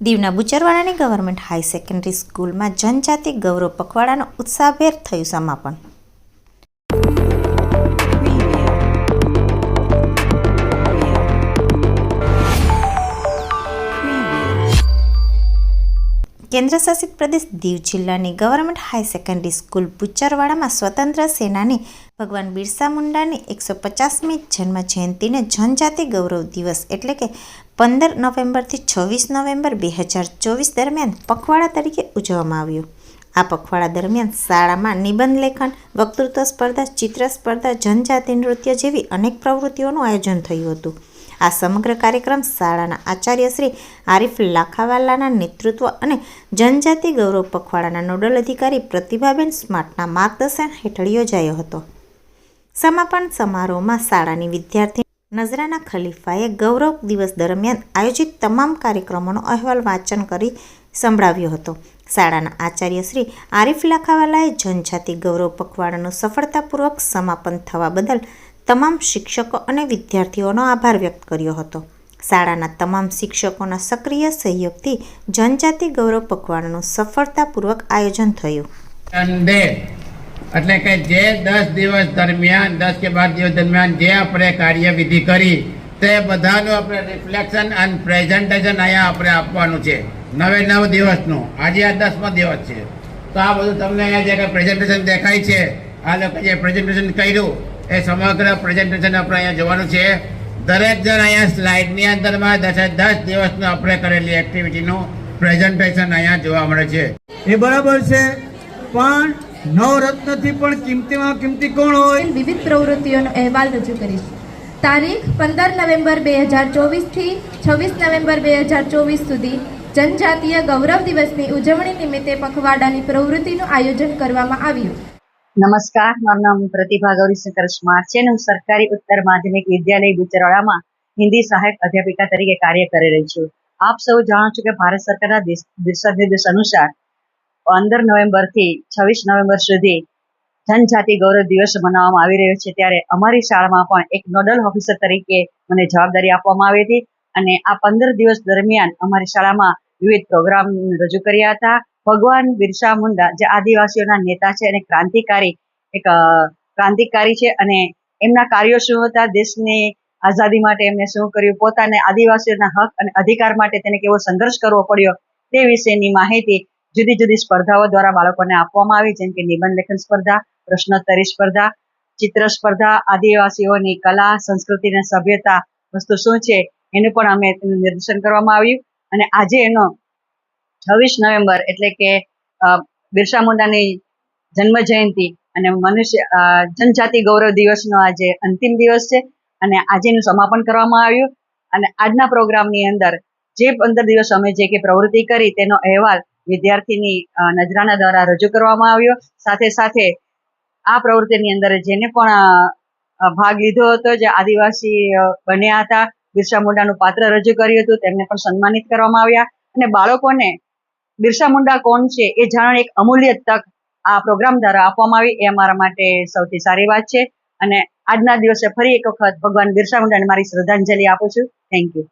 દીવના બુચરવાડાની government high secondary સ્કૂલમાં જનજાતિ ગૌરવ પખવાડાનો ઉત્સાહભેર થયું સમાપન. કેન્દ્રશાસિત પ્રદેશ દીવ જિલ્લાની ગવર્મેન્ટ હાઈ સેકન્ડરી સ્કૂલ બુચરવાડામાં સ્વતંત્ર સેનાની ભગવાન બિરસા મુંડાની એકસો પચાસમી જન્મ જયંતિને જનજાતિ ગૌરવ દિવસ એટલે કે પંદર નવેમ્બરથી છવ્વીસ નવેમ્બર બે હજાર ચોવીસ દરમિયાન પખવાડા તરીકે ઉજવવામાં આવ્યું. આ પખવાડા દરમિયાન શાળામાં નિબંધ લેખન, વક્તૃત્વ સ્પર્ધા, ચિત્ર સ્પર્ધા, જનજાતિ નૃત્ય જેવી અનેક પ્રવૃત્તિઓનું આયોજન થયું હતું. આ સમગ્ર કાર્યક્રમ શાળાના આચાર્ય શ્રી આરિફ લાખાવાલાના નેતૃત્વ અને જનજાતિ ગૌરવ પખવાડાના નોડલ અધિકારી પ્રતિભાબેન સ્માર્ટના માર્ગદર્શન હેઠળ યોજાયો હતો. સમાપન સમારોહમાં શાળાની વિદ્યાર્થી નજરાના ખલીફાએ ગૌરવ દિવસ દરમિયાન આયોજિત તમામ કાર્યક્રમોનો અહેવાલ વાંચન કરી સંભળાવ્યો હતો. શાળાના આચાર્ય શ્રી આરિફ લાખાવાલાએ જનજાતિ ગૌરવ પખવાડાનું સફળતાપૂર્વક સમાપન થવા બદલ તમામ શિક્ષકો અને વિદ્યાર્થીઓનો આભાર વ્યક્ત કર્યો હતો. શાળાના તમામ શિક્ષકોના સક્રિય સહયોગથી જનજાતિ ગૌરવ પખવાડાનું સફળતાપૂર્વક આયોજન થયું. એટલે કે જે દસ દિવસ દરમિયાન, દસ કે બાર દિવસ દરમિયાન જે આપણે કાર્યવિધિ કરી, તે બધાનું આપણે રિફ્લેક્શન અને પ્રેઝન્ટેશન અહીંયા આપણે આપવાનું છે. નવે નવ દિવસનું. આજે આ દસમો દિવસ છે. તો આ બધું તમને અહીંયા જે કંઈ પ્રેઝન્ટેશન દેખાય છે, આ લોકો જે પ્રેઝન્ટેશન કર્યું એ સમગ્ર પ્રેઝન્ટેશન આપણે અહીંયા જોવાનું છે. દરેક જણ અહીંયા સ્લાઇડની અંદરમાં દસે દસ દિવસનું આપણે કરેલી એક્ટિવિટીનું પ્રેઝન્ટેશન અહીંયા જોવા મળે છે. એ બરાબર છે પણ નવરત્નથી પણ કિંમતીમાં કિંમતી કોણ હોય? વિવિધ પ્રવૃત્તિઓનો અહેવાલ રજૂ કરીશ. તારીખ પંદર નવેમ્બર બે હજાર ચોવીસથી છવ્વીસ નવેમ્બર બે હજાર ચોવીસ સુધી જનજાતીય ગૌરવ દિવસની ઉજવણી નિમિત્તે પખવાડાની પ્રવૃત્તિનું આયોજન કરવામાં આવ્યું. નમસ્કાર, મારું નામ પ્રતિભા ગૌરીશંકર સ્માર્ટ છે હું સરકારી ઉત્તર માધ્યમિક વિદ્યાલય બુચરવાડામાં હિન્દી સહાયક અધ્યાપિકા તરીકે કાર્ય કરી રહી છું. આપ સૌ જાણો છો કે ભારત સરકારના દિશાનિર્દેશ અનુસાર પંદર નવેમ્બરથી છવ્વીસ નવેમ્બર સુધી જનજાતિ ગૌરવ દિવસ મનાવવામાં આવી રહ્યો છે. ત્યારે અમારી શાળામાં પણ એક નોડલ ઓફિસર તરીકે મને જવાબદારી આપવામાં આવી હતી અને આ પંદર દિવસ દરમિયાન અમારી શાળામાં વિવિધ પ્રોગ્રામ રજૂ કર્યા હતા. ભગવાન બિરસા મુંડા જે આદિવાસીઓના નેતા છે અને ક્રાંતિકારી, એક ક્રાંતિકારી છે અને એમના કાર્યો શું હતા, દેશની આઝાદી માટે એમને શું કર્યું, પોતાને આદિવાસીઓના હક અને અધિકાર માટે તેને કેવો સંઘર્ષ કરવો પડ્યો, તે વિશેની માહિતી જુદી જુદી સ્પર્ધાઓ દ્વારા બાળકોને આપવામાં આવી, જેમ કે નિબંધ લેખન સ્પર્ધા, પ્રશ્નોત્તરી સ્પર્ધા, ચિત્ર સ્પર્ધા, આદિવાસીઓની કલા, સંસ્કૃતિ અને સભ્યતા વસ્તુ શું છે, એનું પણ અમે નિર્દેશન કરવામાં આવ્યું. અને આજે એનો છવ્વીસ નવેમ્બર એટલે કે બિરસા મુંડાની જન્મ જયંતિ અને મનુષ્ય જનજાતિ ગૌરવ દિવસનો આજે અંતિમ દિવસ છે અને આજે એનું સમાપન કરવામાં આવ્યું. અને આજના પ્રોગ્રામની અંદર જે પંદર દિવસ અમે જે કે પ્રવૃત્તિ કરી તેનો અહેવાલ વિદ્યાર્થીની નજરાના દ્વારા રજૂ કરવામાં આવ્યો. સાથે સાથે આ પ્રવૃત્તિની અંદર જેને પણ ભાગ લીધો હતો, જે આદિવાસી બન્યા હતા, બિરસા મુંડાનું પાત્ર રજૂ કર્યું હતું, તેમને પણ સન્માનિત કરવામાં આવ્યા. અને બાળકોને બિરસા મુંડા કોણ છે એ જાણવાની એક અમૂલ્ય તક આ પ્રોગ્રામ દ્વારા આપવામાં આવી. એ મારા માટે સૌથી સારી વાત છે. અને આજના દિવસે ફરી એક વખત ભગવાન બિરસા મુંડાને મારી શ્રદ્ધાંજલિ આપું છું. Thank you